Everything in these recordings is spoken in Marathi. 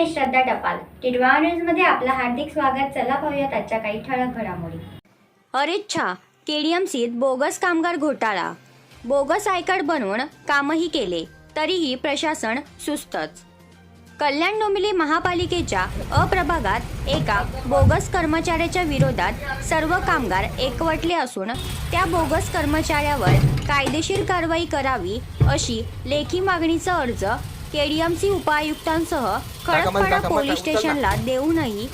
मी श्रद्धा टपाल. टिडवा न्यूजमध्ये आपलं हार्दिक स्वागत. चला पाहूयात आजच्या काही ठळक घडामोडी. अरेच्छा केडीएमसीत बोगस कामगार घोटाळा. बोगस आयकड बनवून कामही केले तरीही प्रशासन सुस्तच. कल्याण डोंबिवली महापालिकेच्या अप्रभागात एका बोगस कर्मचाऱ्याच्या विरोधात सर्व कामगार एकवटले असून त्या बोगस कर्मचाऱ्यावर कायदेशीर कारवाई करावी अशी लेखी मागणीचा अर्ज केडीएमसी उपायुक्तांसह खडकपाडा पोलीस. स्टेशनला देऊनही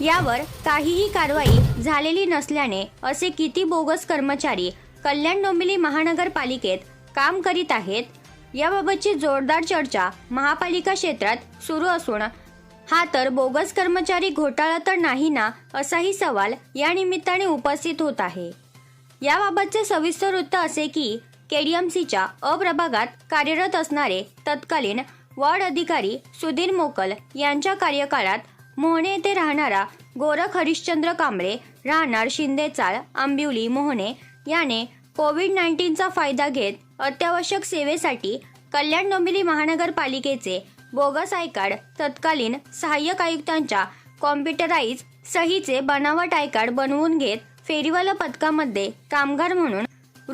यावर काहीही कारवाई झालेली नसल्याने असे किती बोगस कर्मचारी कल्याण डोंबिवली महानगरपालिकेत काम करीत आहेत याबाबतची जोरदार चर्चा महापालिका क्षेत्रात सुरू असून हा तर बोगस कर्मचारी घोटाळा तर नाही ना असाही सवाल या निमित्ताने उपस्थित होत आहे याबाबतचे सविस्तर वृत्त असे की केडीएमसीच्या अप्रभागात कार्यरत असणारे तत्कालीन वॉर्ड अधिकारी सुधीर मोकल यांच्या कार्यकाळात मोहने येथे राहणारा गोरख हरिश्चंद्र कांबळे राहणार शिंदेचाळ आंबिवली मोहने याने कोविड नाईन्टीनचा फायदा घेत अत्यावश्यक सेवेसाठी कल्याण डोंबिवली महानगरपालिकेचे बोगस आयकार्ड तत्कालीन सहाय्यक आयुक्तांच्या कॉम्प्युटराईज सहीचे बनावट आय कार्ड बनवून घेत फेरीवाला पथकामध्ये कामगार म्हणून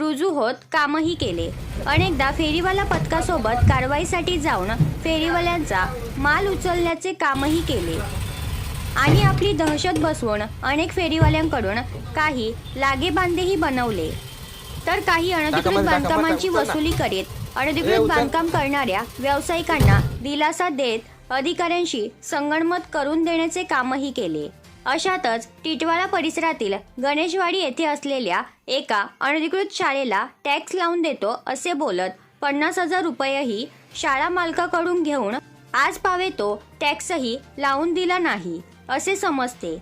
रुजू होत कामही केले अनेकदा फेरीवाला पथकासोबत कारवाईसाठी जाऊन फेरीवाल्यांचा माल उचलण्याचे कामही केले आणि आपली दहशत बसवून अनेक फेरीवाल्यांकडून काही लागेबांधेही बनवले तर काही अनधिकृत बांधकामांची. वसुली करीत अनधिकृत. बांधकाम करणाऱ्या व्यावसायिकांना दिलासा देत अधिकाऱ्यांशी संगणमत करून देण्याचे कामही केले अशातच टिटवाळा परिसरातील गणेशवाडी येथे असलेल्या एका अनधिकृत शाळेला टॅक्स लावून देतो असे बोलत पन्नास हजार रुपयेही शाळा मालकाकडून घेऊन आज पावे तो टॅक्सही लावून दिला नाही असे समजते.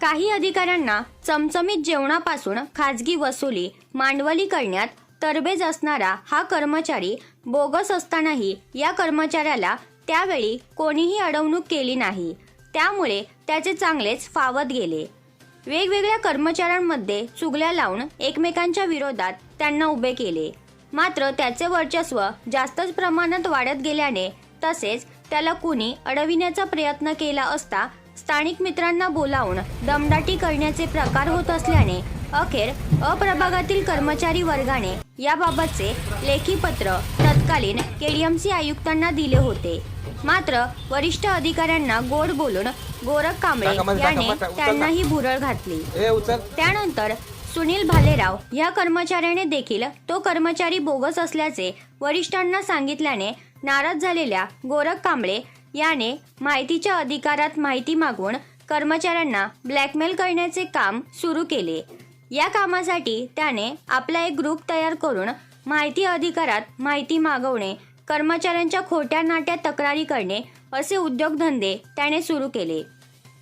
काही अधिकाऱ्यांना चमचमीत जेवणापासून खाजगी वसुली मांडवली करण्यात तरबेज असणारा हा कर्मचारी बोगस असतानाही या कर्मचाऱ्याला त्यावेळी कोणीही अडवणूक केली नाही त्यामुळे त्याचे चांगलेच फावत गेले. वेगवेगळ्या कर्मचाऱ्यांमध्ये चुगल्या लावून एकमेकांच्या विरोधात त्यांना उभे केले. मात्र त्याचे वर्चस्व जास्तच प्रमाणात वाढत गेल्याने तसेच त्याला कुणी अडविण्याचा प्रयत्न केला असता स्थानिक मित्रांना बोलावून दमदाटी करण्याचे प्रकार होत असल्याने अखेर अप्रभागातील कर्मचारी वर्गाने याबाबतचे लेखी पत्र तत्कालीन केडीएमसी आयुक्तांना दिले होते. मात्र वरिष्ठ अधिकाऱ्यांना गोड बोलून गोरख कांबळे याने. त्यांनाही भुरळ घातली. त्यानंतर सुनील भालेराव या कर्मचाऱ्याने देखील तो कर्मचारी बोगस असल्याचे वरिष्ठांना सांगितल्याने नाराज झालेल्या गोरख कांबळे याने माहितीच्या अधिकारात माहिती मागवून कर्मचाऱ्यांना ब्लॅकमेल करण्याचे काम सुरू केले. या कामासाठी त्याने आपला एक ग्रुप तयार करून माहिती अधिकारात माहिती मागवणे कर्मचाऱ्यांच्या खोट्या नाट्या तक्रारी करणे असे उद्योगधंदे त्याने सुरू केले.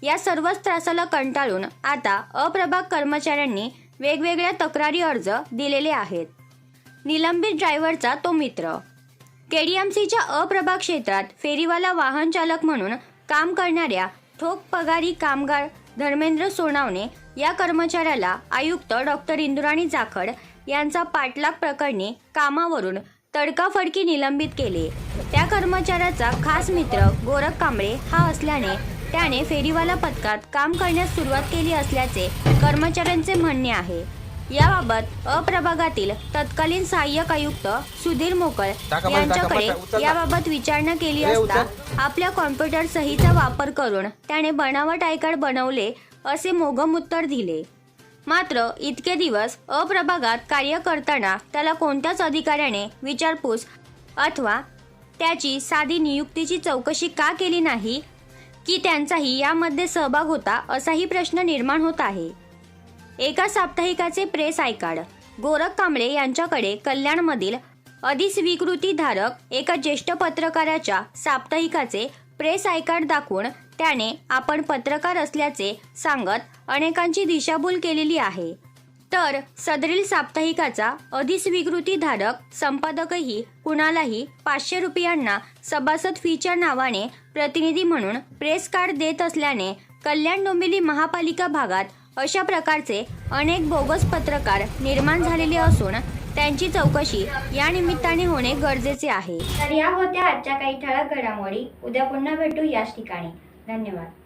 या सर्वच त्रासाला कंटाळून आता अप्रभाग कर्मचाऱ्यांनी वेगवेगळ्या तक्रारी अर्ज दिलेले आहेत. निलंबित ड्रायव्हरचा तो मित्र. केडीएमसीच्या अप्रभाग क्षेत्रात फेरीवाला वाहन चालक म्हणून काम करणाऱ्या ठोक पगारी कामगार धर्मेंद्र सोनावणे या कर्मचाऱ्याला आयुक्त डॉक्टर इंदुराणी जाखड यांचा पाठलाग प्रकरणी कामावरून तडकाफडकी निलंबित केले त्या कर्मचाऱ्याचा खास मित्र गोरख कांबळे हा असल्याने त्याने फेरीवाला पथकात काम करण्यास सुरुवात केली असल्याचे कर्मचाऱ्यांचे म्हणणे आहे याबाबत अप्रभागातील तत्कालीन सहाय्यक आयुक्त सुधीर मोकळ यांच्याकडे. याबाबत विचारणा केली असता. आपल्या कॉम्प्युटर सहीचा वापर करून त्याने बनावट आय कार्ड बनवले असे मोगम उत्तर दिले. मात्र इतके दिवस अप्रभागात कार्य करताना त्याला कोणत्याच अधिकाऱ्याने विचारपूस अथवा त्याची साधी नियुक्तीची चौकशी का केली नाही की त्यांचाही यामध्ये सहभाग होता असाही प्रश्न निर्माण होत आहे. एका साप्ताहिकाचे press I card Gorakh Kamble यांच्याकडे कल्याणमधील अधिस्वीकृतीधारक एका ज्येष्ठ पत्रकाराच्या साप्ताहिकाचे प्रेस आय कार्ड दाखवून त्याने आपण पत्रकार असल्याचे सांगत अनेकांची दिशाभूल केलेली आहे. तर सदरील साप्ताहिकाचा अधिस्वीकृतीधारक संपादकही कुणालाही पाचशे रुपयांना सभासद फीच्या नावाने प्रतिनिधी म्हणून प्रेस कार्ड देत असल्याने कल्याण डोंबिवली महापालिका भागात अशा प्रकारचे अनेक बोगस पत्रकार निर्माण झालेले असून त्यांची चौकशी या निमित्ताने होणे गरजेचे आहे. तर या होत्या आजच्या काही ठळक घडामोडी. उद्या पुन्हा भेटू याच ठिकाणी. धन्यवाद